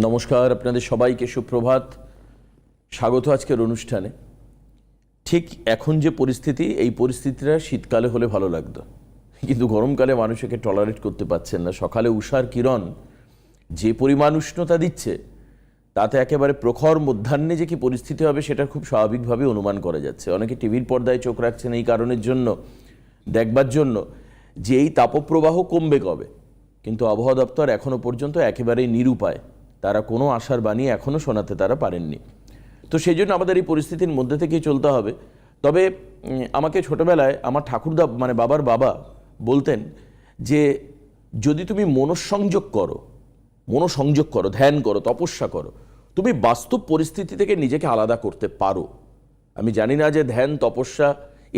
নমস্কার আপনাদের সবাইকে, সুপ্রভাত। স্বাগত আজকের অনুষ্ঠানে। ঠিক এখন যে পরিস্থিতি, এই পরিস্থিতিটা শীতকালে হলে ভালো লাগতো। কিন্তু গরমকালে মানুষ একে টলারেট করতে পারছেন না। সকালে উষার কিরণ, যে পরিমাণ উষ্ণতা দিচ্ছে, তাতে একেবারে প্রখর মধ্যাহ্নে যে কি পরিস্থিতি হবে, সেটা খুব স্বাভাবিকভাবে অনুমান করা যাচ্ছে। অনেকে টিভির পর্দায় চোখ রাখছেন এই কারণের জন্য, দেখবার জন্য, যে এই তাপপ্রবাহ কমবে কবে। কিন্তু আবহাওয়া দপ্তর এখনও পর্যন্ত একেবারেই নিরুপায়। তারা কোনো আশার বাণী এখনও শোনাতে তারা পারেননি। তো সেই জন্য আমাদের এই পরিস্থিতির মধ্যে থেকেই চলতে হবে। তবে আমাকে ছোটবেলায় আমার ঠাকুরদা মানে বাবার বাবা বলতেন যে, যদি তুমি মনঃসংযোগ করো মনঃসংযোগ করো, ধ্যান করো, তপস্যা করো, তুমি বাস্তব পরিস্থিতি থেকে নিজেকে আলাদা করতে পারো। আমি জানি না যে ধ্যান, তপস্যা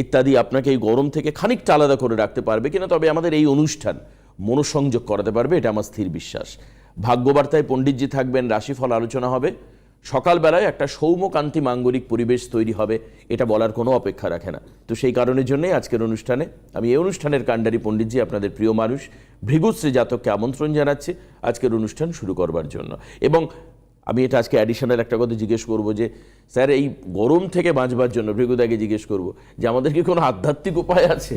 ইত্যাদি আপনাকে এই গরম থেকে খানিকটা আলাদা করে রাখতে পারবে কিনা, তবে আমাদের এই অনুষ্ঠান মনঃসংযোগ করাতে পারবে, এটা আমার স্থির বিশ্বাস। ভাগ্যবার্তায় পণ্ডিতজি থাকবেন, রাশিফল আলোচনা হবে। সকালবেলায় একটা সৌম্যকান্তি মাঙ্গলিক পরিবেশ তৈরি হবে, এটা বলার কোনো অপেক্ষা রাখে না। তো সেই কারণের জন্যই আজকের অনুষ্ঠানে আমি এই অনুষ্ঠানের কাণ্ডারি পণ্ডিতজি, আপনাদের প্রিয় মানুষ, ভৃগুশ্রী জাতককে আমন্ত্রণ জানাচ্ছি আজকের অনুষ্ঠান শুরু করবার জন্য। এবং আমি এটা আজকে অ্যাডিশনাল একটা কথা জিজ্ঞেস করব যে, স্যার, এই গরম থেকে বাঁচবার জন্য ভৃগুদাকে জিজ্ঞেস করব যে, আমাদের কি কোনো আধ্যাত্মিক উপায় আছে?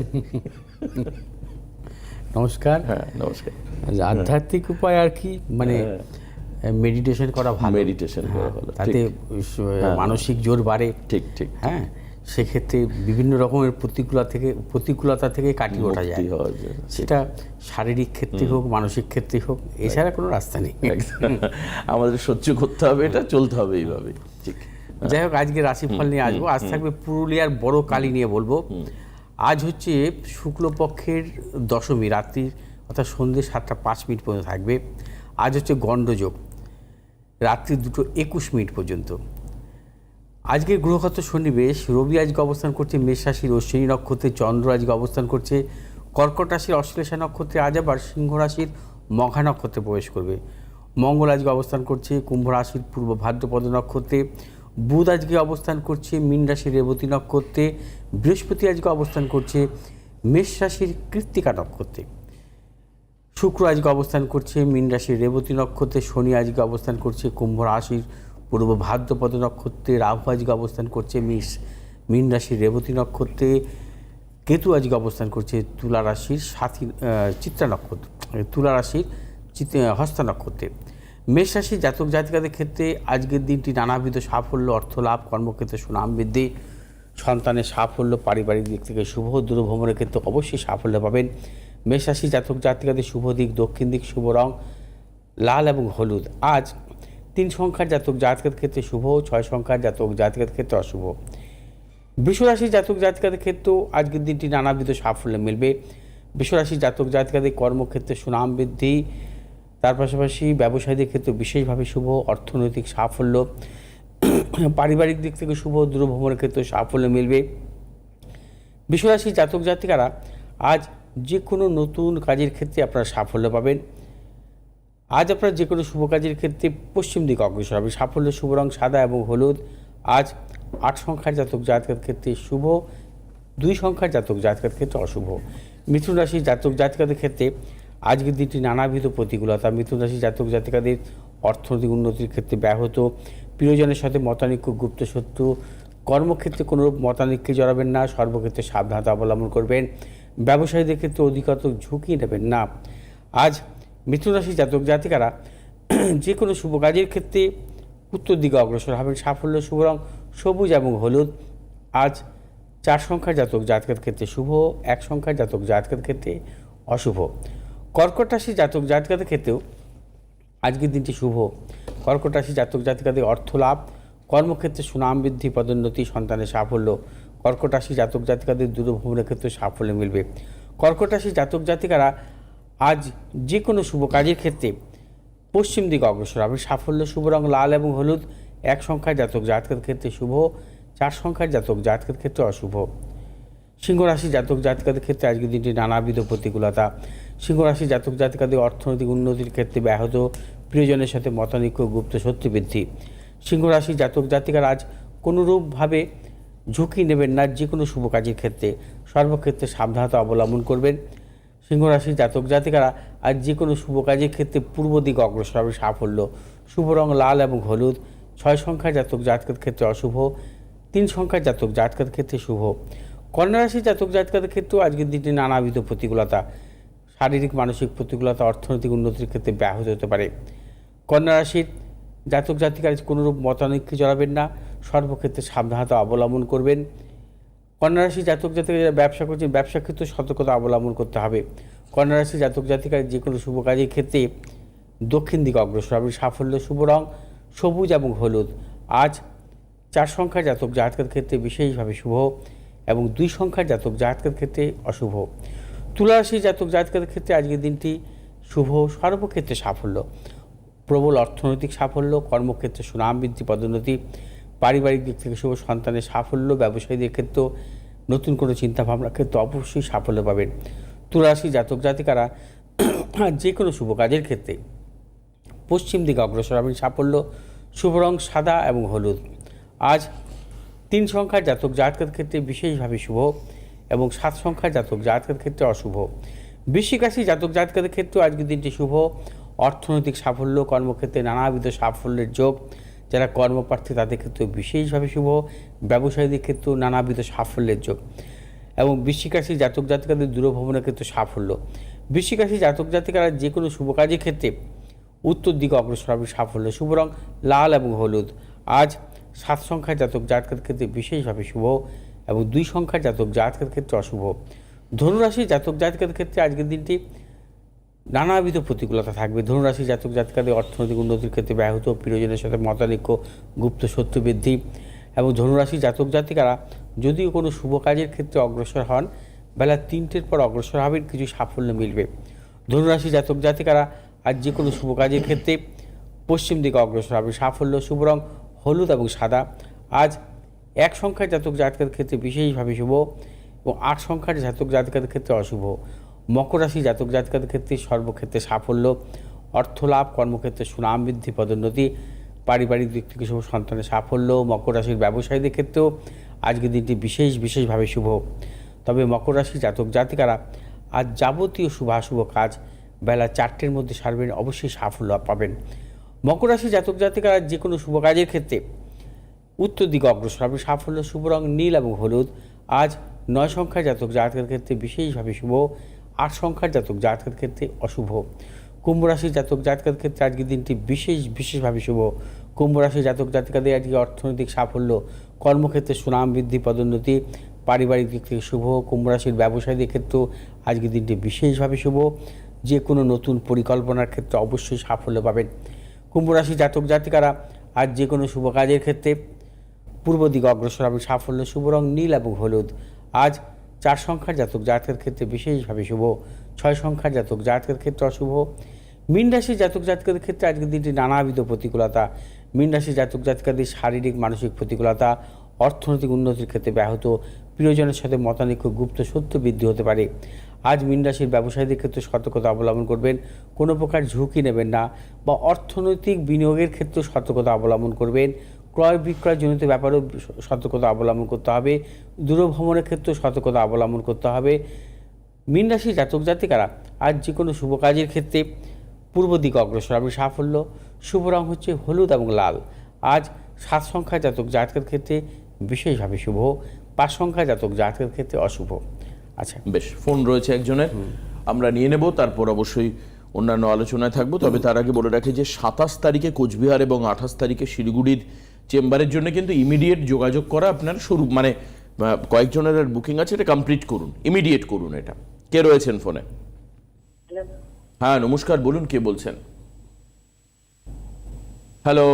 নমস্কার। হ্যাঁ নমস্কার। আধ্যাত্মিক উপায় আর কি? মানে মেডিটেশন করা ভালো। মেডিটেশন করা হ্যাঁ, ভালো। তাতে মানসিক জোর বাড়ে। ঠিক ঠিক হ্যাঁ সেক্ষেত্রে বিভিন্ন রকমের প্রতিকূলতা থেকে প্রতিকূলতা থেকে কাটিয়ে ওঠা যায়। যায়। সেটা শারীরিক ক্ষেত্রে হোক মানসিক ক্ষেত্রে হোক এছাড়া কোনো রাস্তা নেই। আমাদের সহ্য করতে হবে এটা চলতে হবে এইভাবে। ঠিক। যাই হোক আজকে রাশিফল নিয়ে আসব। আজ থাকবে পুরুলিয়ার বড় কালী নিয়ে বলব। আজ হচ্ছে শুক্লপক্ষের দশমী, রাত্রি অর্থাৎ সন্ধ্যে সাতটা পাঁচ মিনিট পর্যন্ত থাকবে। আজ হচ্ছে গণ্ডযোগ, রাত্রি দুটো একুশ মিনিট পর্যন্ত। আজকের গ্রহগত সন্নিবেশ, রবি আজকে অবস্থান করছে মেষ রাশির অশ্বিনী নক্ষত্রে, চন্দ্র আজকে অবস্থান করছে। কর্কট রাশির অশ্লেষা নক্ষত্রে আজ আবার সিংহ রাশির মঘা নক্ষত্রে প্রবেশ করবে। মঙ্গল আজকে অবস্থান করছে, কুম্ভ রাশির পূর্ব ভাদ্রপদ নক্ষত্রে। বুধ আজকে অবস্থান করছে মীন রাশির রেবতী নক্ষত্রে, বৃহস্পতি আজকে অবস্থান করছে মেষ রাশির কৃত্তিকা নক্ষত্রে। শুক্র আজকে অবস্থান করছে মীন রাশির রেবতী নক্ষত্রে, শনি আজকে অবস্থান করছে কুম্ভ রাশির পূর্ব ভাদ্রপদ নক্ষত্রে, রাহু আজকে অবস্থান করছে মিষ। মীন রাশির রেবতী নক্ষত্রে কেতু আজকে অবস্থান করছে তুলা রাশির সাথী চিত্রা নক্ষত্র, তুলা রাশির হস্তা নক্ষত্রে। মেষ রাশির জাতক জাতিকাদের ক্ষেত্রে আজকের দিনটি নানাবিধ সাফল্য, অর্থ লাভ, কর্মক্ষেত্রে সুনাম বৃদ্ধি, সন্তানের সাফল্য, পারিবারিক দিক থেকে শুভ, দূরভ্রমণের ক্ষেত্রে অবশ্যই সাফল্য পাবেন। মেষ রাশি জাতক জাতিকাদের শুভ দিক, দক্ষিণ দিক, শুভ রং, লাল এবং হলুদ। আজ তিন সংখ্যার জাতক জাতকের ক্ষেত্রে শুভ, ছয় সংখ্যার জাতক জাতকের ক্ষেত্রে অশুভ। বিশ্বরাশি জাতক জাতিকাদের ক্ষেত্রেও আজকের দিনটি নানাবিধ সাফল্য মিলবে। বিশ্বরাশি জাতক জাতিকাদের কর্মক্ষেত্রে সুনাম বৃদ্ধি তার পাশাপাশি ব্যবসায়ীদের ক্ষেত্রে বিশেষভাবে শুভ অর্থনৈতিক সাফল্য, পারিবারিক দিক থেকে শুভ দূরভ্রমণের ক্ষেত্রে সাফল্য মিলবে। বিশ্বরাশি জাতক জাতিকারা আজ যে কোনো নতুন কাজের ক্ষেত্রে আপনারা সাফল্য পাবেন। আজ আপনার যে কোনো শুভ কাজের ক্ষেত্রে পশ্চিম দিকে অগ্রসর হবে। সাফল্য শুভ রং সাদা এবং হলুদ। আজ আট সংখ্যার জাতক জাতকের ক্ষেত্রে শুভ, দুই সংখ্যার জাতক জাতকের ক্ষেত্রে অশুভ। মিথুন রাশির জাতক জাতিকাদের ক্ষেত্রে আজকের দিনটি নানাবিধ প্রতিকূলতা। মিথুন রাশির জাতক জাতিকাদের অর্থনৈতিক উন্নতির ক্ষেত্রে ব্যাহত। প্রিয়জনের সাথে মতানৈক্য, গুপ্ত শত্রু। কর্মক্ষেত্রে কোনোরূপ মতানৈক্যে জড়াবেন না। সর্বক্ষেত্রে সাবধানতা অবলম্বন করবেন। ব্যবসায়ীদের ক্ষেত্রে অধিকতর ঝুঁকি নেবেন না। আজ মিথুন রাশির জাতক জাতিকারা যে কোনো শুভ কাজের ক্ষেত্রে উত্তর দিকে অগ্রসর হবেন। সাফল্য, শুভ রং, সবুজ এবং হলুদ। আজ চার সংখ্যার জাতক জাতকের ক্ষেত্রে শুভ, এক সংখ্যার জাতক জাতকের ক্ষেত্রে অশুভ। কর্কট রাশির জাতক জাতকের ক্ষেত্রেও আজকের দিনটি শুভ। কর্কট রাশি জাতক জাতিকাদের অর্থ লাভ, কর্মক্ষেত্রে সুনাম বৃদ্ধি, পদোন্নতি, সন্তানের সাফল্য। কর্কট রাশি জাতক জাতিকাদের দূরভ্রমণের ক্ষেত্রে সাফল্য মিলবে। কর্কট রাশি জাতক জাতিকারা আজ যে কোনো শুভ কাজের ক্ষেত্রে পশ্চিম দিকে অগ্রসর হবে। সাফল্য শুভ রং লাল এবং হলুদ, এক সংখ্যার জাতক জাতকের ক্ষেত্রে শুভ, চার সংখ্যার জাতক জাতকের ক্ষেত্রে অশুভ। সিংহ রাশি জাতক জাতিকাদের ক্ষেত্রে আজকের দিনটি নানাবিধ প্রতিকূলতা। সিংহ রাশি জাতক জাতিকাদের অর্থনৈতিক উন্নতির ক্ষেত্রে ব্যাহত। প্রিয়জনের সাথে মতানৈক্য, গুপ্ত সত্য বৃদ্ধি। সিংহ রাশি জাতক জাতিকার আজ কোনোরূপভাবে ঝুঁকি নেবেন না যে কোনো শুভ কাজের ক্ষেত্রে। সর্বক্ষেত্রে সাবধানতা অবলম্বন করবেন। সিংহ রাশি জাতক জাতিকারা আজ যে কোনো শুভ কাজের ক্ষেত্রে পূর্ব দিকে অগ্রসর হবে সাফল্য। শুভ রং লাল এবং হলুদ। ছয় সংখ্যার জাতক জাতকের ক্ষেত্রে অশুভ। তিন সংখ্যার জাতক জাতকের ক্ষেত্রে শুভ। কন্যা রাশি জাতক জাতকের ক্ষেত্রেও আজকের দিনটি নানাবিধ প্রতিকূলতা। শারীরিক, মানসিক প্রতিকূলতা, অর্থনৈতিক উন্নতির ক্ষেত্রে ব্যাহত হতে পারে। কন্যা রাশির জাতক জাতিকার কোনোরূপ মতানৈক্যে জড়াবেন না। সর্বক্ষেত্রে সাবধানতা অবলম্বন করবেন। কন্যা রাশি জাতক জাতিকা যারা ব্যবসা করছেন ব্যবসা ক্ষেত্রে সতর্কতা অবলম্বন করতে হবে। কন্যা রাশি জাতক জাতিকার যে কোনো শুভ কাজের ক্ষেত্রে দক্ষিণ দিকে অগ্রসর হবে। সাফল্য, শুভ রং, সবুজ এবং হলুদ। আজ চার সংখ্যার জাতক জাতকের ক্ষেত্রে বিশেষভাবে শুভ এবং দুই সংখ্যার জাতক জাতকের ক্ষেত্রে অশুভ। তুলা রাশি জাতক জাতকের ক্ষেত্রে আজকের দিনটি শুভ, সর্বক্ষেত্রে সাফল্য। প্রবল অর্থনৈতিক সাফল্য, কর্মক্ষেত্রে সুনাম বৃদ্ধি, পদোন্নতি, পারিবারিক দিক থেকে শুভ সন্তানের সাফল্য, ব্যবসায়ীদের ক্ষেত্রেও নতুন কোনো চিন্তাভাবনার ক্ষেত্রে অবশ্যই সাফল্য পাবেন। তুলারাশি জাতক জাতিকারা যে কোনো শুভ কাজের ক্ষেত্রে পশ্চিম দিকে অগ্রসর হবেন সাফল্য, শুভ রং সাদা এবং হলুদ। আজ তিন সংখ্যার জাতক জাতকের ক্ষেত্রে বিশেষভাবে শুভ। এবং সাত সংখ্যার জাতক জাতকের ক্ষেত্রে অশুভ। বৃশ্চিক রাশি জাতক জাতকের ক্ষেত্রে আজকের দিনটি শুভ। অর্থনৈতিক সাফল্য, কর্মক্ষেত্রে নানাবিধ সাফল্যের যোগ, যারা কর্মপ্রার্থী তাদের ক্ষেত্রে বিশেষভাবে শুভ। ব্যবসায়ীদের ক্ষেত্রেও নানাবিধ সাফল্যের যোগ। এবং বৃশ্চিক রাশি জাতক জাতিকাদের দূরভ্রমণের ক্ষেত্রে সাফল্য। বৃশ্চিক রাশি জাতক জাতিকারা যে কোনো শুভ কাজের ক্ষেত্রে উত্তর দিকে অগ্রসর হবে সাফল্য শুভ রং লাল এবং হলুদ। আজ সাত সংখ্যার জাতক জাতকের ক্ষেত্রে বিশেষভাবে শুভ। এবং দুই সংখ্যার জাতক জাতকের ক্ষেত্রে অশুভ। ধনুরাশি জাতক জাতকের ক্ষেত্রে আজকের দিনটি নানাবিধ প্রতিকূলতা থাকবে। ধনুরাশি জাতক জাতকাদের অর্থনৈতিক উন্নতির ক্ষেত্রে ব্যাহত, প্রিয়জনের সাথে মতানৈক্য, গুপ্ত সত্য বৃদ্ধি এবং ধনুরাশি জাতক জাতিকারা যদিও কোনো শুভ কাজের ক্ষেত্রে অগ্রসর হন, বেলা তিনটের পর অগ্রসর হবেন, কিছু সাফল্য মিলবে। ধনুরাশি জাতক জাতিকারা আজ যে কোনো শুভ কাজের ক্ষেত্রে পশ্চিম দিকে অগ্রসর হবে। সাফল্য, শুভ রং হলুদ এবং সাদা। আজ এক সংখ্যার জাতক জাতকের ক্ষেত্রে বিশেষভাবে শুভ এবং আট সংখ্যার জাতক জাতকের ক্ষেত্রে অশুভ। মকর রাশি জাতক জাতকের ক্ষেত্রে সর্বক্ষেত্রে সাফল্য, অর্থ লাভ, কর্মক্ষেত্রে সুনাম বৃদ্ধি, পদোন্নতি, পারিবারিক দিক থেকে শুভ সন্তানের সাফল্য, মকর রাশির ব্যবসায়ীদের ক্ষেত্রেও আজকের দিনটি বিশেষ বিশেষভাবে শুভ। তবে মকর রাশি জাতক জাতিকারা আজ যাবতীয় শুভাশুভ কাজ বেলা চারটের মধ্যে সারবেন, অবশ্যই সাফল্য পাবেন। মকর রাশি জাতক জাতিকারা যে কোনো শুভ কাজের ক্ষেত্রে উত্তর দিকে অগ্রসর হবে। সাফল্য শুভ রং, নীল এবং হলুদ। আজ নয় সংখ্যার জাতক জাতকের ক্ষেত্রে বিশেষভাবে শুভ। আট সংখ্যার জাতক জাতকের ক্ষেত্রে অশুভ। কুম্ভ রাশির জাতক জাতকের ক্ষেত্রে আজকের দিনটি বিশেষ, বিশেষভাবে শুভ। কুম্ভ রাশির জাতক জাতিকাদের আজকে অর্থনৈতিক সাফল্য, কর্মক্ষেত্রে সুনাম বৃদ্ধি, পদোন্নতি, পারিবারিক দিক থেকে শুভ। কুম্ভ রাশির ব্যবসায়ীদের ক্ষেত্রেও আজকের দিনটি বিশেষভাবে শুভ। যে কোনো নতুন পরিকল্পনার ক্ষেত্রে অবশ্যই সাফল্য পাবেন। কুম্ভ রাশি জাতক জাতিকারা আজ যে কোনো শুভ কাজের ক্ষেত্রে পূর্ব দিকে অগ্রসর হবে সাফল্য শুভ রং নীল এবং হলুদ। আজ চার সংখ্যার জাতক জাতকের ক্ষেত্রে বিশেষভাবে শুভ। ছয় সংখ্যার জাতক জাতকের ক্ষেত্রে অশুভ। মীন রাশি জাতক জাতকের ক্ষেত্রে আজকের দিনটি নানাবিধ প্রতিকূলতা। মীন রাশি জাতক জাতিকাদের শারীরিক, মানসিক প্রতিকূলতা, অর্থনৈতিক উন্নতির ক্ষেত্রে ব্যাহত। প্রিয়জনের সাথে মতানৈক্য, গুপ্ত সত্য বৃদ্ধি হতে পারে। আজ মীন রাশির ব্যবসায়ীদের ক্ষেত্রে সতর্কতা অবলম্বন করবেন। কোনো প্রকার ঝুঁকি নেবেন না বা অর্থনৈতিক বিনিয়োগের ক্ষেত্রে সতর্কতা অবলম্বন করবেন। ক্রয় বিক্রয় জনিত ব্যাপারেও সতর্কতা অবলম্বন করতে হবে। দূরভ্রমণের ক্ষেত্রেও সতর্কতা অবলম্বন করতে হবে। মীন রাশি জাতক জাতিকারা আজ যে কোনো শুভ কাজের ক্ষেত্রে পূর্ব দিকে অগ্রসর হবে সাফল্য। শুভ রং হচ্ছে হলুদ এবং লাল। আজ সাত সংখ্যা জাতক জাতকের ক্ষেত্রে বিশেষভাবে শুভ। পাঁচ সংখ্যা জাতক জাতকের ক্ষেত্রে অশুভ। আচ্ছা। বেশ ফোন রয়েছে একজনের। আমরা নিয়ে নেব তারপর অবশ্যই অন্যান্য আলোচনায় থাকব। তবে তার আগে বলে রাখি যে সাতাশ তারিখে কোচবিহার এবং আঠাশ তারিখে শিলিগুড়ির চেম্বারের জন্য কিন্তু ইমিডিয়েট যোগাযোগ করা আপনার শুরু মানে কয়েকজনের বুকিং আছে এটা কমপ্লিট করুন ইমিডিয়েট করুন এটা। কে রয়েছেন ফোনে হ্যাঁ নমস্কার বলুন কে বলছেন? হ্যালো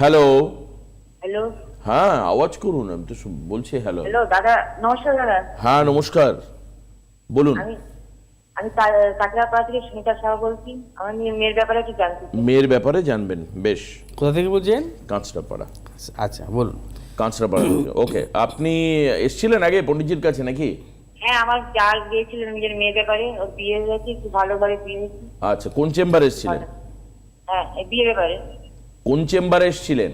হ্যালো হ্যালো হ্যাঁ আওয়াজ করুন আমি তো বলছি হ্যালো হ্যালো দাদা নমস্কার দাদা। হ্যাঁ নমস্কার বলুন। আমি কাটিয়াপাড়া থেকে সুনিতা সাহা বলছি। আমার মেয়ে- মেয়ের ব্যাপারে একটু জানতে মেয়ের ব্যাপারে জানবেন বেশ। কোথা থেকে বলছেন? কাঁচরাপাড়া। আচ্ছা বলুন। কাঁচরাপাড়া ওকে। আপনি এসছিলেন আগে পণ্ডিতজির কাছে নাকি? হ্যাঁ আমার যা গিয়েছিলেন নিজের মেয়ের ব্যাপারে ওর বিয়ে হয়েছে একটু ভালো করে বিয়ে হয়েছে। আচ্ছা কোন চেম্বারে এসছিলেন? হ্যাঁ এই বিয়ে ব্যাপারে। কোন চেম্বারে এসছিলেন?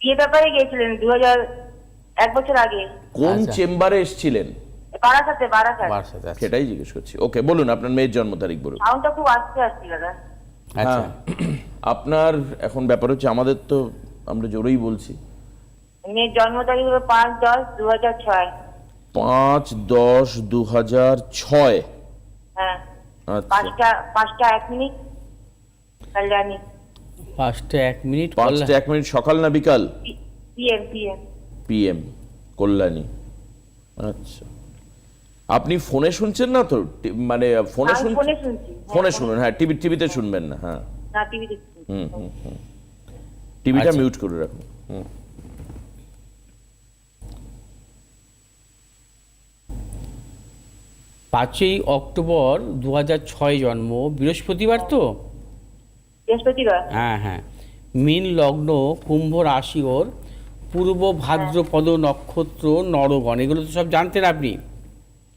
বিয়ে ব্যাপারে গিয়েছিলেন দু হাজার এক বছর আগে। কোন আচ্ছা। চেম্বারে এসছিলেন? বারাসাতে বারাসাত। বারাসাতে আচ্ছা। সেটাই জিজ্ঞেস করছি। ওকে বলুন আপনার মেয়ের জন্ম তারিখ বলুন সাউন্ডটা খুব আসতে আসছিল দাদা। আচ্ছা। হ্যাঁ আপনার এখন ব্যাপার হচ্ছে আমাদের তো আমরা জোরেই বলছি। মেয়ের জন্ম তারিখ হলো পাঁচ দশ দু হাজার ছয়। পাঁচ দশ দু হাজার ছয়। হ্যাঁ। আচ্ছা। পাঁচটা পাঁচটা এক মিনিট কল্যাণী। পাঁচটা এক মিনিট পাঁচটা এক মিনিট সকাল না বিকাল? PM PM PM Kalyani. আচ্ছা। আপনি ফোনে শুনছেন না তো? মানে ফোনে আমি শুন ফোনে শুনুন হ্যাঁ টিভি টিভিতে শুনবেন না হ্যাঁ। না টিভিতে হুম হুম হুম। টিভিটা আচ্ছা। মিউট করে রাখুন। হুম। পাঁচই অক্টোবর দু ছয় জন্ম বৃহস্পতিবার তো? বৃহস্পতিবার। হ্যাঁ হ্যাঁ। মীন লগ্ন কুম্ভ রাশি ওর পূর্ব ভাদ্রপদ নক্ষত্র নরগণ এগুলো তো সব জানতেন আপনি।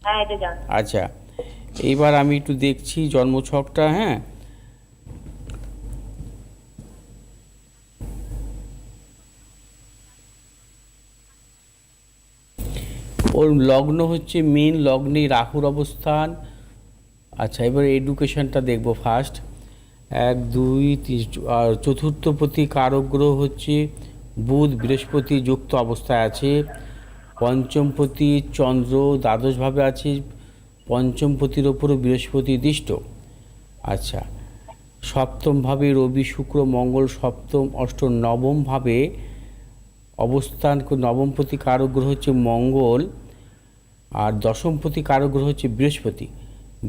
হ্যাঁ আচ্ছা এইবার আমি একটু দেখছি জন্মছকটা হ্যাঁ। ওর লগ্ন হচ্ছে মেন লগ্নে রাহুর অবস্থান। আচ্ছা এবার এডুকেশনটা দেখব ফার্স্ট। এক, দুই, তিন আর চতুর্থপতি কারক গ্রহ হচ্ছে বুধ, বৃহস্পতি যুক্ত অবস্থায় আছে। পঞ্চমপতি চন্দ্র দ্বাদশভাবে আছে, পঞ্চমপতির ওপরও বৃহস্পতি দৃষ্ট। আচ্ছা সপ্তমভাবে রবি, শুক্র, মঙ্গল, সপ্তম, অষ্টম, নবমভাবে অবস্থান নবমপতি কারক গ্রহ হচ্ছে মঙ্গল, আর দশমপতি কারক গ্রহ হচ্ছে বৃহস্পতি।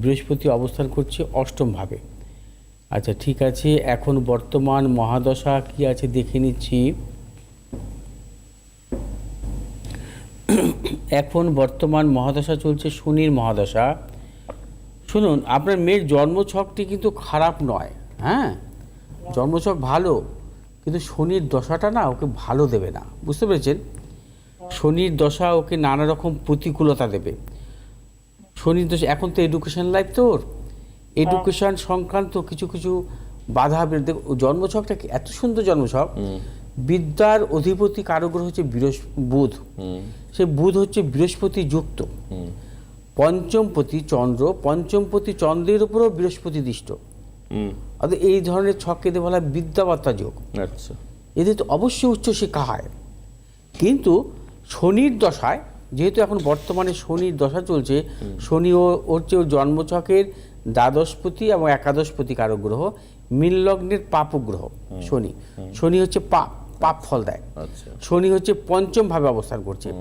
বৃহস্পতি অবস্থান করছে অষ্টমভাবে। আচ্ছা ঠিক আছে, এখন বর্তমান মহাদশা কি আছে দেখে নিচ্ছি। এখন বর্তমান মহাদশা চলছে শনির মহাদশা। শুনুন আপনার মেয়ের জন্মছকটি কিন্তু খারাপ নয় হ্যাঁ? জন্মছক ভালো কিন্তু শনির দশাটা না ওকে ভালো দেবে না। বুঝতে পেরেছেন? শনির দশা ওকে নানা রকম প্রতিকূলতা দেবে। শনির দশা এখন তো এডুকেশন লাইফ তোর। এডুকেশন সংক্রান্ত কিছু কিছু বাধা জন্মছকটা কি এত সুন্দর জন্মছক। বিদ্যার অধিপতি কারগ্রহ হচ্ছে বৃহস্প বুধ। সে বুধ হচ্ছে বৃহস্পতি যুক্ত। পঞ্চমপতি চন্দ্র পঞ্চমপতি চন্দ্রের উপরেও বৃহস্পতি দৃষ্ট। অর্থাৎ এই ধরনের ছককে দিয়ে বলা হয় বিদ্যাবার্তা যোগ। আচ্ছা। এদের তো অবশ্যই উচ্চশিক্ষা হয়। কিন্তু শনির দশায় যেহেতু এখন বর্তমানে শনির দশা চলছে শনি ও ওর ওর জন্মছকের দ্বাদশপতি এবং একাদশপতি কারক গ্রহ মিললগ্নের পাপ গ্রহ শনি। শনি হচ্ছে পাপ। পাপ ফল দেয়। আচ্ছা। শনি হচ্ছে পঞ্চম ভাবে অবস্থান করছে।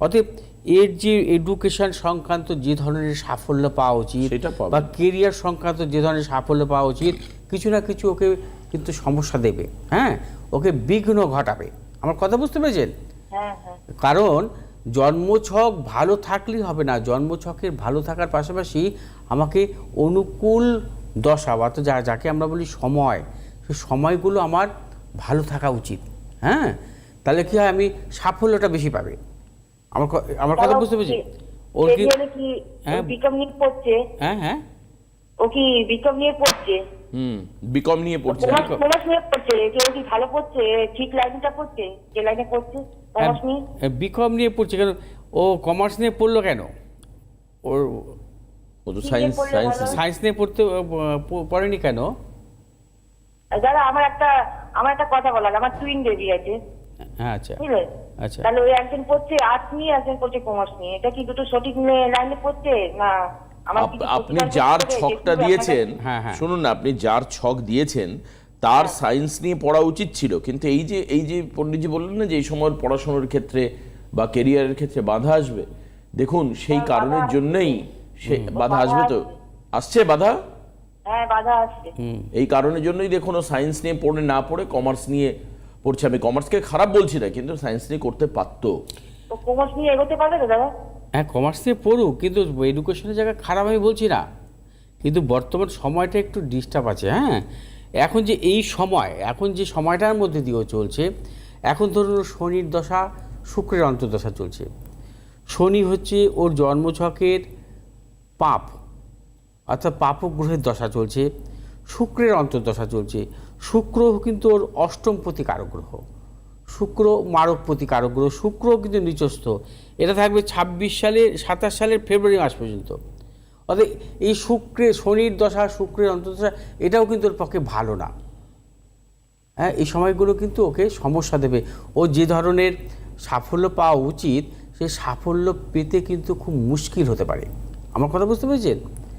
অতএব এর যে এডুকেশন সংক্রান্ত যে ধরনের সাফল্য পাওয়া উচিত বা কেরিয়ার সংক্রান্ত যে ধরনের সাফল্য পাওয়া উচিত কিছু না কিছু ওকে কিন্তু সমস্যা দেবে। হ্যাঁ? ওকে বিঘ্ন ঘটাবে। আমার কথা বুঝতে পেরেছেন? হ্যাঁ হ্যাঁ। কারণ জন্মছক ভালো থাকলেই হবে না। জন্মছকের ভালো থাকার পাশাপাশি আমাকে অনুকূল দশা বা তো যা যাকে আমরা বলি সময় সেই সময়গুলো আমার ভালো থাকা উচিত। হ্যাঁ? তাহলে কি হয় আমি সাফল্যটা বেশি পাবে? আমার আমার কথা বুঝতে পেরেছি। ওর কি হ্যাঁ। বিকম নিয়ে পড়ছে? হ্যাঁ হ্যাঁ। ও কি বিকম নিয়ে পড়ছে? হুম বিকম নিয়ে পড়ছে। কমার্স নিয়ে পড়ছে। কি ও কি ভালো পড়ছে? ঠিক লাইনটা পড়ছে? যে লাইনে পড়ছে? কমার্স নিয়ে? বিকম নিয়ে পড়ছে কেন ও কমার্স নিয়ে পড়ল কেন? ওর ও তো সায়েন্স সায়েন্স সায়েন্স নিয়ে পড়তে পড়েনি কেন? দাদা আমার একটা আমার একটা কথা বলার আমার টুইন বেবি আছে। হ্যাঁ আচ্ছা। বুঝলে? আচ্ছা। তাহলে ওই একজন পড়ছে আর্টস নিয়ে একজন পড়ছে কমার্স নিয়ে। এটা কি দুটো সঠিক লাইনে পড়ছে? না আপনি যার ছকটা দিয়েছেন হ্যাঁ, হ্যাঁ। শুনুন না আপনি যার ছক দিয়েছেন তার সায়েন্স নিয়ে পড়া উচিত ছিল। কিন্তু এই যে এই যে পণ্ডিতজি বললেন না যে এই সময় পড়াশোনার ক্ষেত্রে বা কেরিয়ারের ক্ষেত্রে বাধা আসবে দেখুন সেই কারণের জন্যই সে বাধা আসবে তো। আসছে বাধা? হ্যাঁ বাধা আসছে এই কারণের জন্যই দেখুন সায়েন্স নিয়ে পড়ে না পড়ে কমার্স নিয়ে পড়ছে। আমি কমার্সকে খারাপ বলছি না কিন্তু সায়েন্স নিয়ে করতে পারতো। কমার্স নিয়ে এগোতে পারবে তো দাদা? হ্যাঁ কমার্স নিয়ে পড়ুক কিন্তু এডুকেশনের জায়গা খারাপ আমি বলছি না। কিন্তু বর্তমান সময়টা একটু ডিস্টার্ব আছে হ্যাঁ? এখন যে এই সময় এখন যে সময়টার মধ্যে দিয়েও চলছে এখন ধরুন শনির দশা শুক্রের অন্তর্দশা চলছে। শনি হচ্ছে ওর জন্মছকের পাপ অর্থাৎ পাপক গ্রহের দশা চলছে, শুক্রের অন্তর্দশা চলছে। শুক্র কিন্তু ওর অষ্টম কারক গ্রহ। শুক্র মারকপতি কারক গ্রহ শুক্র কিন্তু নিচস্থ। এটা থাকবে ছাব্বিশ সালের, সাতাশ সালের ফেব্রুয়ারি মাস পর্যন্ত। অর্থাৎ এই শুক্রের শনির দশা, শুক্রের অন্তর্দশা, এটাও কিন্তু ওর পক্ষে ভালো না। হ্যাঁ এই সময়গুলো কিন্তু ওকে সমস্যা দেবে। ও যে ধরনের সাফল্য পাওয়া উচিত সেই সাফল্য পেতে কিন্তু খুব মুশকিল হতে পারে। আমার কথা বুঝতে পেরেছেন?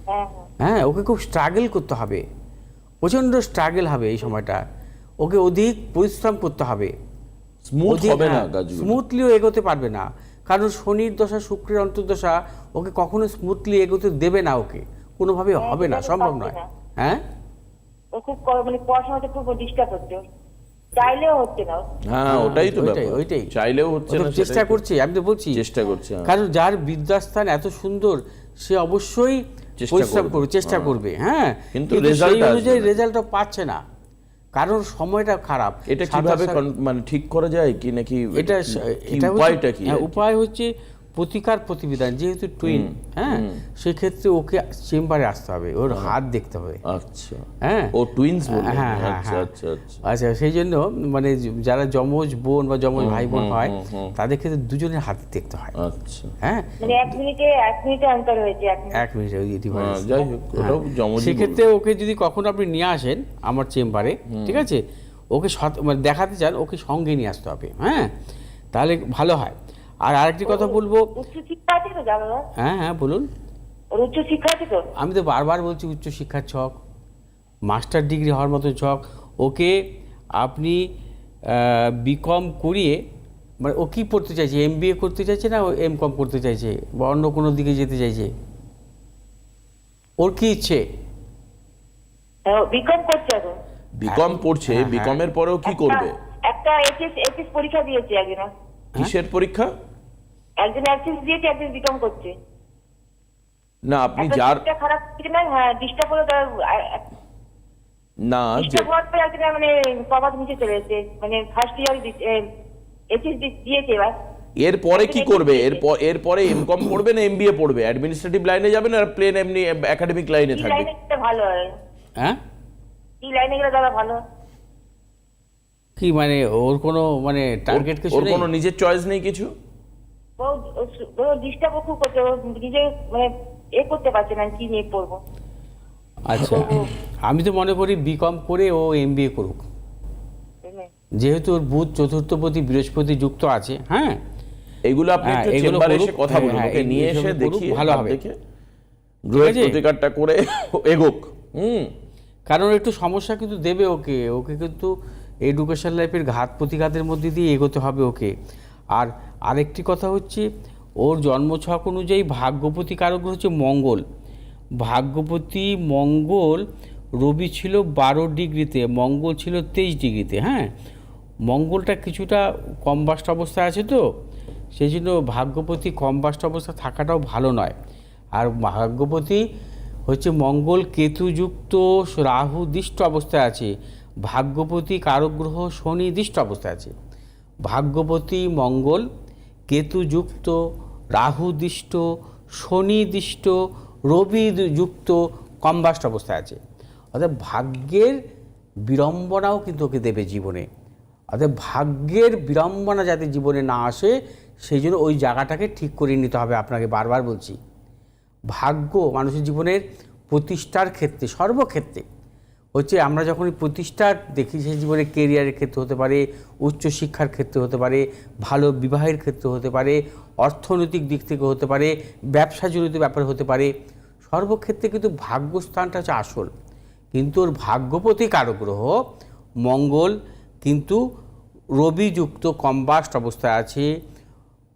হ্যাঁ হ্যাঁ হ্যাঁ ওকে খুব স্ট্রাগল করতে হবে। প্রচণ্ড স্ট্রাগল হবে এই সময়টা। ওকে অধিক পরিশ্রম করতে হবে। স্মুথ হবে না কাজগুলো। স্মুথলিও এগোতে পারবে না। কারণ শনির দশা শুক্রের অন্তর্দশা ওকে কখনো স্মুথলি এগোতে দেবে না ওকে। কোনোভাবে হবে না সম্ভব নয়। হ্যাঁ? ও খুব মানে পড়াশোনাতে খুব ডিস্টার্ব হচ্ছে চাইলেও হচ্ছে না হ্যাঁ ওটাই তো ওইটাই, ওইটাই। চাইলেও হচ্ছে না চেষ্টা। করছে আমি তো বলছি। চেষ্টা করছে হ্যাঁ। কারণ যার বিদ্যাস্থান এত সুন্দর সে অবশ্যই পরিশ্রম করবে। চেষ্টা করবে হ্যাঁ। কিন্তু রেজাল্ট সেই অনুযায়ী রেজাল্ট রেজাল্টটা পাচ্ছে না। কারণ সময়টা খারাপ। এটা কীভাবে মানে ঠিক করা যায় কি নাকি এটা এটা উপায়টা কি? হ্যাঁ, উপায় হচ্ছে প্রতিকার প্রতিবিধান যেহেতু টুইন হ্যাঁ সেক্ষেত্রে ওকে চেম্বারে আসতে হবে ওর হাত দেখতে হবে। আচ্ছা। হ্যাঁ। ও টুইনস হ্যাঁ, হ্যাঁ, আচ্ছা হ্যাঁ। আচ্ছা আচ্ছা আচ্ছা। সেই জন্য মানে যারা যমজ বোন বা যমজ ভাই বোন হয় তাদের ক্ষেত্রে দুজনের হাত দেখতে হয়। আচ্ছা। হ্যাঁ। মানে এক মিনিটে এক মিনিটে অন্তর হয়েছে এক মিনিট। ওই হ্যাঁ, ডিভাইস যাই হোক ওটাও জমজি সেক্ষেত্রে ওকে যদি কখনো আপনি নিয়ে আসেন আমার চেম্বারে ঠিক আছে? ওকে সৎ- মানে দেখাতে চান ওকে সঙ্গে নিয়ে আসতে হবে হ্যাঁ? তাহলে ভালো হয়। আর আরেকটি কথা বলব। উচ্চ আছে তো হ্যাঁ হ্যাঁ বলুন। ওর উচ্চ আছে তো? আমি তো বারবার বলছি উচ্চশিক্ষার ছক মাস্টার ডিগ্রি হওয়ার মতো ছক। ওকে আপনি বিকম করিয়ে মানে ও কী পড়তে চাইছে? এম করতে চাইছে না ও এম কম করতে চাইছে? বা অন্য কোনো দিকে যেতে চাইছে? ওর কি ইচ্ছে? বিকম করছে বিকম পড়ছে হ্যাঁ, হ্যাঁ। পরেও কি করবে? একটা এইচএস এইচএস পরীক্ষা দিয়েছে একজন কিসের পরীক্ষা? একজন এইচএস দিয়েছে একজন বিকম করছে? না আপনি যার খারাপ ছিল না হ্যাঁ ডিস্টার্ব হলো না ডিস্টার্ব হওয়ার পরে একজন মানে কমার্স নিচে চলে এসেছে মানে ফার্স্ট ইয়ার এইচএস দিয়েছে এবার। এর পরে কি করবে? এর এর পরে এমকম পড়বে না এমবিএ পড়বে? অ্যাডমিনিস্ট্রেটিভ লাইনে যাবে না প্লেন এমনি একাডেমিক লাইনে থাকবে? ভালো হয়। হ্যাঁ? কি লাইনে গেলে দাদা ভালো। কি মানে ওর কোনো মানে টার্গেট কিছু ওর কোনো নিজের চয়েস নেই কিছু? ও ডিস্টার্ব খুব করছে নিজে মানে এ করতে পারছে না কি নিয়ে পড়ব আচ্ছা আমি তো মনে করি বিকম করে ও এম করুক। যেহেতু ওর বুধ চতুর্থপতি বৃহস্পতি যুক্ত আছে হ্যাঁ? এগুলো আপনি হ্যাঁ, একটু চেম্বারে এসে কথা হ্যাঁ, বলুন হ্যাঁ, ওকে নিয়ে এসে দেখি ভালো হবে। দেখে। গ্রহের প্রতিকারটা করে এগোক হুম। কারণ একটু সমস্যা কিন্তু দেবে ওকে ওকে কিন্তু এডুকেশন লাইফের ঘাত প্রতিঘাতের মধ্যে দিয়ে এগোতে হবে ওকে। আর আরেকটি কথা হচ্ছে, ওর জন্মছক অনুযায়ী ভাগ্যপতি কারক হচ্ছে মঙ্গল। ভাগ্যপতি মঙ্গল, রবি ছিল বারো ডিগ্রিতে, মঙ্গল ছিল তেইশ ডিগ্রিতে হ্যাঁ? মঙ্গলটা কিছুটা কম্বাস্ট অবস্থায় আছে তো? সেই জন্য ভাগ্যপতি কম্বাস্ট অবস্থা থাকাটাও ভালো নয়। আর ভাগ্যপতি হচ্ছে মঙ্গল, কেতুযুক্ত রাহু দৃষ্ট অবস্থায় আছে। ভাগ্যপতি কারক গ্রহ শনি দৃষ্ট অবস্থায় আছে। ভাগ্যপতি মঙ্গল কেতুযুক্ত রাহু দৃষ্ট শনি দৃষ্ট রবি যুক্ত কম্বাস্ট অবস্থায় আছে। অর্থাৎ ভাগ্যের বিড়ম্বনাও কিন্তু ওকে দেবে জীবনে। অর্থাৎ ভাগ্যের বিড়ম্বনা যাতে জীবনে না আসে, সেই জন্য ওই জায়গাটাকে ঠিক করে নিতে হবে আপনাকে বারবার বলছি। ভাগ্য মানুষের জীবনের প্রতিষ্ঠার ক্ষেত্রে, সর্বক্ষেত্রে হচ্ছে আমরা যখন প্রতিষ্ঠা দেখি, সেই জীবনে কেরিয়ারের ক্ষেত্রে হতে পারে, উচ্চশিক্ষার ক্ষেত্রে হতে পারে, ভালো বিবাহের ক্ষেত্রে হতে পারে, অর্থনৈতিক দিক থেকে হতে পারে ব্যবসা জড়িত ব্যাপার হতে পারে, সর্বক্ষেত্রে কিন্তু ভাগ্যস্থানটা হচ্ছে আসল। কিন্তু ওর ভাগ্যপতি কারক গ্রহ মঙ্গল, কিন্তু রবিযুক্ত কম্বাস্ট অবস্থায় আছে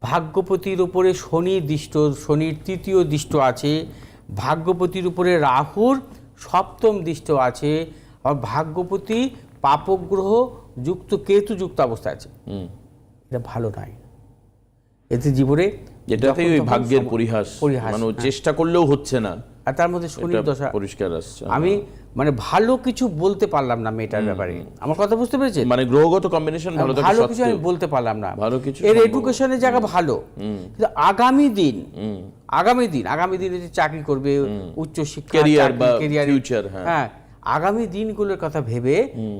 ভাগ্যপতির উপরে শনি দৃষ্ট, শনির তৃতীয় দৃষ্ট আছে ভাগ্যপতির উপরে রাহুর সপ্তম দৃষ্ট আছে। আর ভাগ্যপতি পাপগ্রহ যুক্ত কেতু যুক্ত অবস্থায় আছে। হুম। এটা ভালো নয়। এতে জীবনে এটাতেই ওই ভাগ্যের পরিহাস মানে হ্যাঁ। চেষ্টা করলেও হচ্ছে না। আর তার মধ্যে শনির দশা পরিষ্কার আসছে আমি মানে ভালো কিছু বলতে পারলাম না মেয়েটার ব্যাপারে। আমার কথা বুঝতে পেরেছেন মানে গ্রহগত কম্বিনেশন ভালো ভালো কিছু আমি বলতে পারলাম না। ভালো কিছু এর এডুকেশনের জায়গা ভালো। কিন্তু আগামী দিন আগামী দিন আগামী দিনে যে চাকরি করবে উচ্চ শিক্ষা হ্যাঁ। হ্যাঁ আগামী দিনগুলোর কথা ভেবে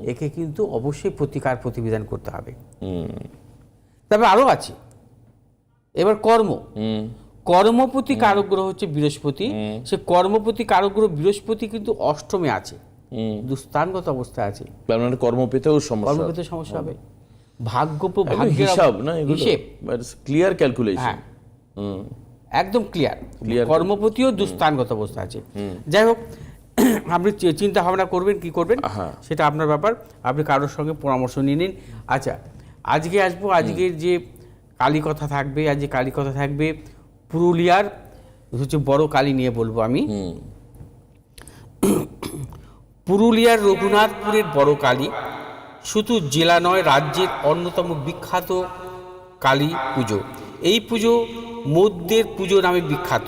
একে কিন্তু অবশ্যই প্রতিকার প্রতিবিধান করতে হবে। তবে আরও আছে। এবার কর্ম। কর্মপতি কারক গ্রহ হচ্ছে বৃহস্পতি। সে কর্মপতি কারক গ্রহ বৃহস্পতি কিন্তু অষ্টমে আছে। দুস্থানগত অবস্থায় আছে। মানে কর্ম পেতেও সমস্যা। কর্মপতি সমস্যা হবে। ভাগ্য হিসাব না হিসেব। ক্লিয়ার ক্যালকুলেশন হ্যাঁ। একদম ক্লিয়ার. কর্মপতিও দুস্থানগত অবস্থা আছে। যাই হোক আপনি চিন্তা ভাবনা করবেন কি করবেন। সেটা আপনার ব্যাপার। আপনি কারোর সঙ্গে পরামর্শ নিয়ে নিন। আচ্ছা আজকে আসব আজকের যে কালী কথা থাকবে আজ যে কালী কথা থাকবে পুরুলিয়ার হচ্ছে বড় কালী নিয়ে বলব আমি। পুরুলিয়ার রঘুনাথপুরের বড় কালী। শুধু জেলা নয় রাজ্যের অন্যতম বিখ্যাত কালী পুজো। এই পুজো মধ্যের পুজো নামে বিখ্যাত।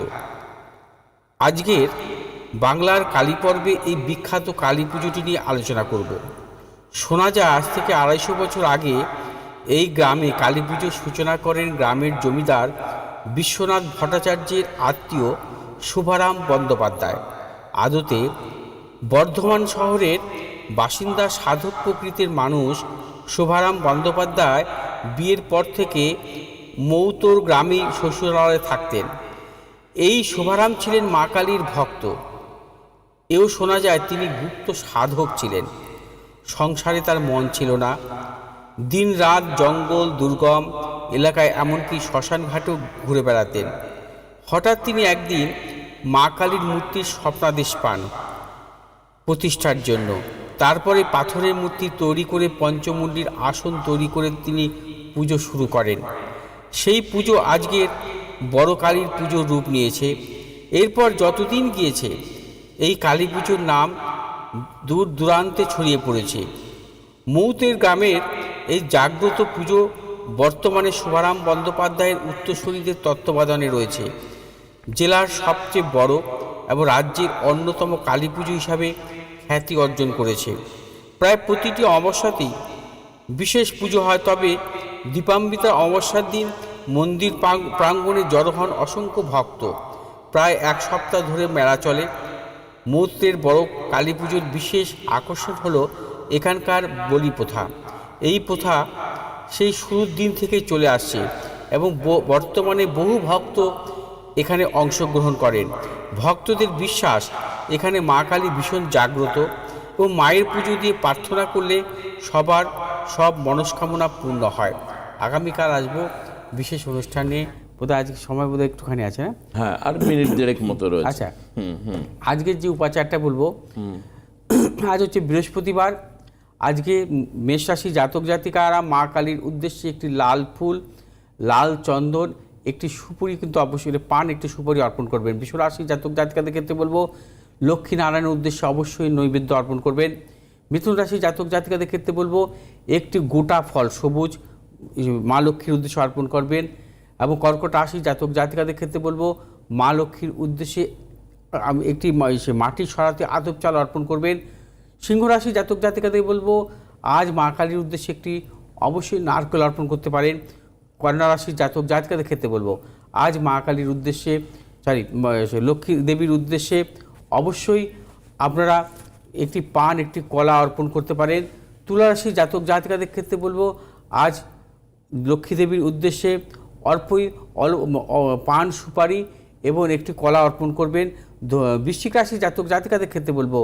আজকের বাংলার কালী পর্বে এই বিখ্যাত কালী পুজোটি নিয়ে আলোচনা করব। শোনা যায়, আজ থেকে আড়াইশো বছর আগে এই গ্রামে কালী পুজোর সূচনা করেন গ্রামের জমিদার বিশ্বনাথ ভট্টাচার্যের আত্মীয় শুভারাম বন্দ্যোপাধ্যায়। আদতে বর্ধমান শহরের বাসিন্দা সাধক প্রকৃতির মানুষ শুভারাম বন্দ্যোপাধ্যায় বিয়ের পর থেকে মৌতর গ্রামে শ্বশুরালয়ে থাকতেন। এই শোভারাম ছিলেন মা কালীর ভক্ত। এও শোনা যায় তিনি গুপ্ত সাধক ছিলেন। সংসারে তার মন ছিল না। দিন রাত জঙ্গল, দুর্গম এলাকায় এমনকি শ্মশান ঘাটেও ঘুরে বেড়াতেন। হঠাৎ তিনি একদিন মা কালীর মূর্তির স্বপ্নাদেশ পান প্রতিষ্ঠার জন্য। তারপরে পাথরের মূর্তি তৈরি করে পঞ্চমুণ্ডির আসন তৈরি করে তিনি পুজো শুরু করেন। সেই পুজো আজকের বড় কালীর পুজোর রূপ নিয়েছে। এরপর যতদিন গিয়েছে, এই কালী পুজোর নাম দূর দূরান্তে ছড়িয়ে পড়েছে। মৌতের গ্রামের এই জাগ্রত পুজো বর্তমানে শুভারাম বন্দ্যোপাধ্যায়ের উত্তরসূরিদের তত্ত্বাবধানে রয়েছে। জেলার সবচেয়ে বড় এবং রাজ্যের অন্যতম কালী পুজো হিসাবে খ্যাতি অর্জন করেছে। প্রায় প্রতিটি অমাবস্যাতেই বিশেষ পুজো হয়, তবে দীপান্বিতার অমাবস্যার দিন মন্দির প্রাং- প্রাঙ্গণে জড়ো হন অসংখ্য ভক্ত। প্রায় এক সপ্তাহ ধরে মেলা চলে। মূর্তের বড় কালী পুজোর বিশেষ আকর্ষণ হলো এখানকার বলি প্রথা। এই প্রথা সেই শুরুর দিন থেকেই চলে আসছে এবং বর্তমানে বহু ভক্ত এখানে অংশগ্রহণ করেন। ভক্তদের বিশ্বাস, এখানে মা কালী ভীষণ জাগ্রত ও মায়ের পুজো দিয়ে প্রার্থনা করলে সবার সব মনস্কামনা পূর্ণ হয়। আগামীকাল আসব বিশেষ অনুষ্ঠানে। বোধহয় আজকে সময় বোধহয় একটুখানি আছে না হ্যাঁ আর মিনিট দেড়েক মতো রয়েছে। আচ্ছা। হুম হুম। আজকের যে উপাচারটা বলব আজ হচ্ছে বৃহস্পতিবার। আজকে মেষ রাশি জাতক জাতিকারা মা কালীর উদ্দেশ্যে একটি লাল ফুল লাল চন্দন একটি সুপুরি কিন্তু অবশ্যই পান একটি সুপুরি অর্পণ করবেন। বিশ্ব রাশি জাতক জাতিকাদের ক্ষেত্রে বলব লক্ষ্মী নারায়ণের উদ্দেশ্যে অবশ্যই নৈবেদ্য অর্পণ করবেন। মিথুন রাশি জাতক জাতিকাদের ক্ষেত্রে বলব একটি গোটা ফল সবুজ মা লক্ষ্মীর উদ্দেশ্যে অর্পণ করবেন এবং কর্কট রাশি জাতক জাতিকাদের ক্ষেত্রে বলব, মা লক্ষ্মীর উদ্দেশ্যে একটি সে মাটির সরাতে আতপ চাল অর্পণ করবেন। সিংহ রাশি জাতক জাতিকাদের বলব, আজ মা কালীর উদ্দেশ্যে একটি অবশ্যই নারকেল অর্পণ করতে পারেন। কন্যা রাশির জাতক জাতিকাদের ক্ষেত্রে বলব, আজ মা কালীর উদ্দেশ্যে সরি লক্ষ্মী দেবীর উদ্দেশ্যে অবশ্যই আপনারা একটি পান, একটি কলা অর্পণ করতে পারেন। তুলা রাশির জাতক জাতিকাদের ক্ষেত্রে বলব, আজ লক্ষ্মী দেবীর উদ্দেশ্যে অল্পই অল- পান সুপারি এবং একটি কলা অর্পণ করবেন। বৃশ্চিক রাশি জাতক জাতিকাদের ক্ষেত্রে বলব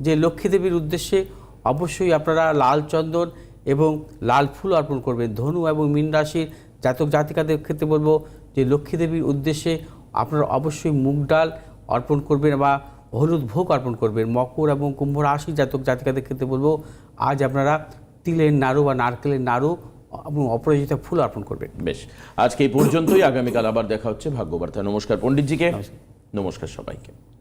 যে লক্ষ্মী দেবীর উদ্দেশ্যে অবশ্যই আপনারা লাল চন্দন এবং লাল ফুল অর্পণ করবেন। ধনু এবং মীন রাশির জাতক জাতিকাদের ক্ষেত্রে বলব যে লক্ষ্মী দেবীর উদ্দেশ্যে আপনারা অবশ্যই মুগ ডাল অর্পণ করবেন বা হলুদ ভোগ অর্পণ করবেন। মকর এবং কুম্ভ রাশি জাতক জাতিকাদের ক্ষেত্রে বলব আজ আপনারা তিলের নাড়ু বা নারকেলের নাড়ু এবং অপরাজিতা ফুল অর্পণ করবেন। বেশ। আজকে এই পর্যন্তই। আগামীকাল আবার দেখা হচ্ছে। ভাগ্যবার্তা। নমস্কার পণ্ডিতজিকে। নমস্কার। সবাইকে।